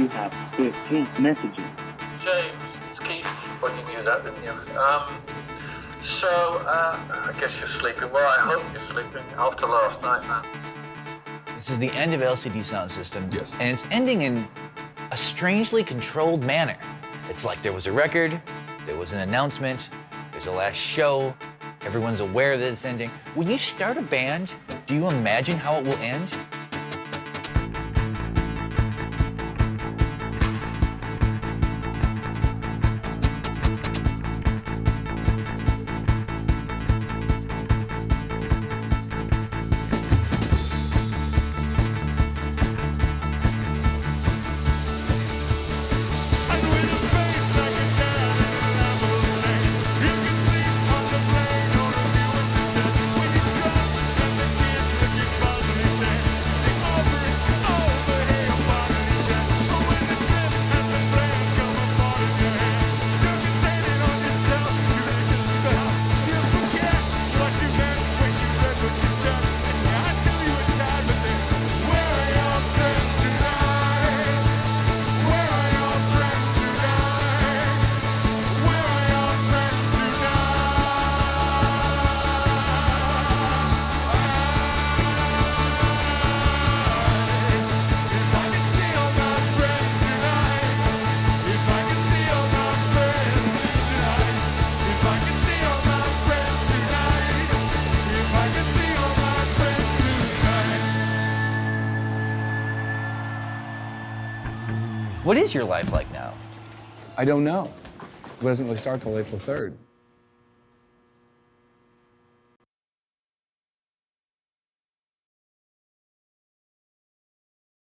you have 13 messages. James, it's Keith. Well, you knew that, didn't you? Um, so, uh, I guess you're sleeping. Well, I hope you're sleeping after last night, man. This is the end of LCD Sound System. Yes. And it's ending in a strangely controlled manner. It's like there was a record, there was an announcement, there's a last show, everyone's aware that it's ending. When you start a band, do you imagine how it will end? What is your life like now? I don't know. It doesn't really start till April 3rd.